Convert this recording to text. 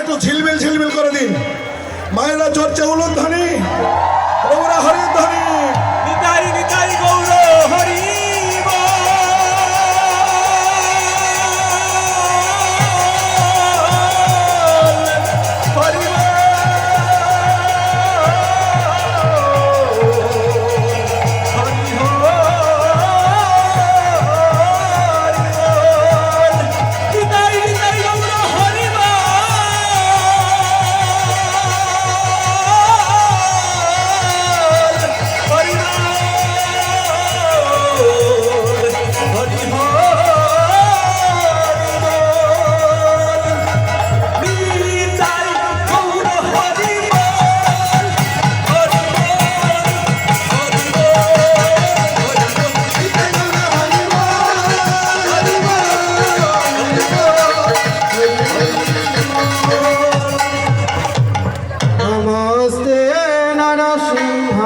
একটু ঝিলমিল ঝিলমিল করে দিন। মায়েরা চর্চা উলুধ্বনি।